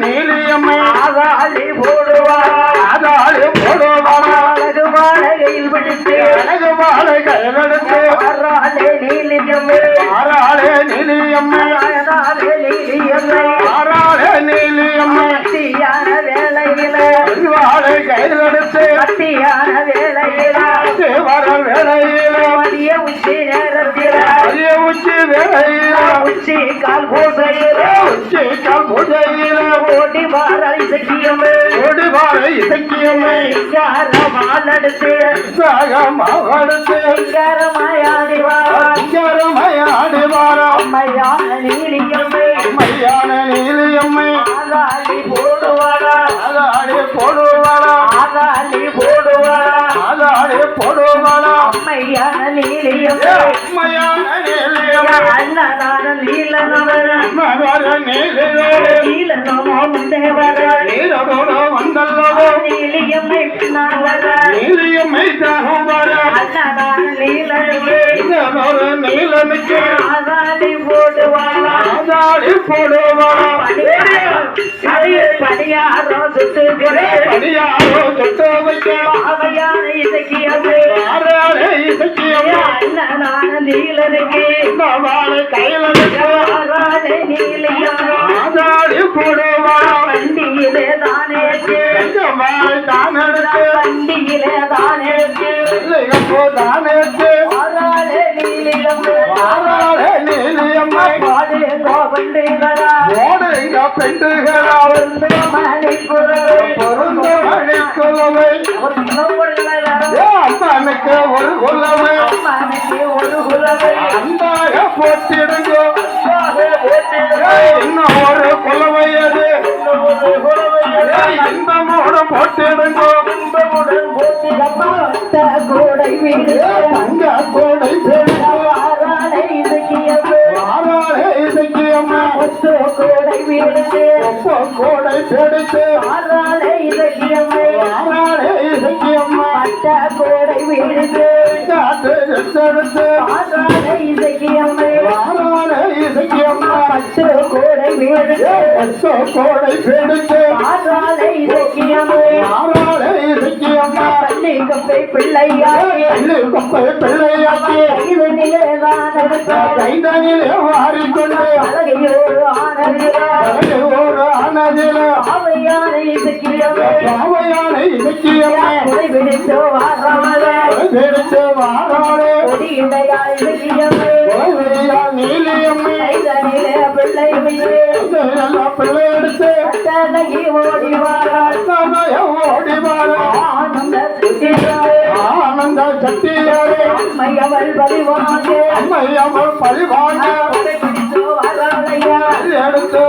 நீலியம்மை ஆகாலி போடுவாரா அதாளி போடுவார அழகு மாலையில் விடுத்து அழகு வாழ கையிலெடுத்து வாழ கையிலெடுத்து மத்தியான வேளையில வர வேளையில மதிய உச்சி நேரத்தில அரிய உச்சி வேளையில உச்சி கால் பூசையில உச்சி கால் பூஜையில ஓடி வாரல் சக்கியமே ஓடி அம்மையான நீலியம்மே. மையான நீலியம்மை ஆகாலி போடுவாரா போடுவாரா ஆகாலி போடுவாரா அதாடி போடுவாரா அம்மையான நீலியம்மே மையான நீலியம்மை அண்ணனான நீலனவர மகர நீலியே நீலனமோ முன்னே வர நீலோட வந்தல்லவோ நீலியம்மை பின்னால் வர நீலியம்மை தாகம் வர அண்ணனான நீலனுக்கு படியாரோ நீலனுக்கு. கையில ஆதாடி போடுவாரா வண்டியிலே தானே தான் வண்டியிலே தானே ஆகாலே நீலியம்மா. ஓடுங்க பெண்டுகளா பொருந்த மணி குலவை அம்மனுக்கு ஒரு குலவை அந்தாக போட்டிடுங்க. இன்னும் ஒரு குலவை அது இன்பமோடு போட்டிடுங்க. தங்க கோடை பெருங்க ஆறாளே இசக்கியம்மா ஒப்ப கோடை பெடுத்து ஆறாளே இசக்கியம்மா காட்டு எடுத்து ஆறாளே இசக்கியம்மா பட்டு கோடை வீடு ஒத்த கோடை பெடுத்து ஆறாலை இலக்கியமே ஆறாளே இசக்கியம்மா பள்ளி கப்பை பிள்ளையாயே பள்ளி கொப்பை பிள்ளையாக்கி. கைதனிலே வாரிக்கொண்டு. அழகையோடு ஆனகிறார் அழகு ஒரு அனதில அவையான வாராளே நீலியம்மை பிள்ளை பிள்ளை எடுத்து ஓடி வாராள் ஓடி வாரா ஆனந்த சுத்தியாரே ஆனந்த சக்தியாரே பழிவாங்க குறை பிடித்து வாராளையா எடுத்து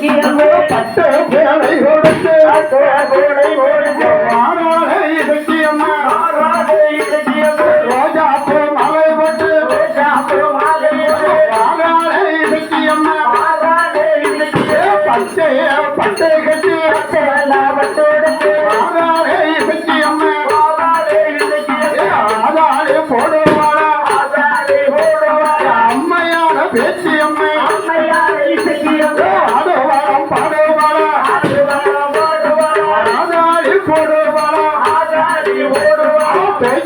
இசக்கியமே பட்டு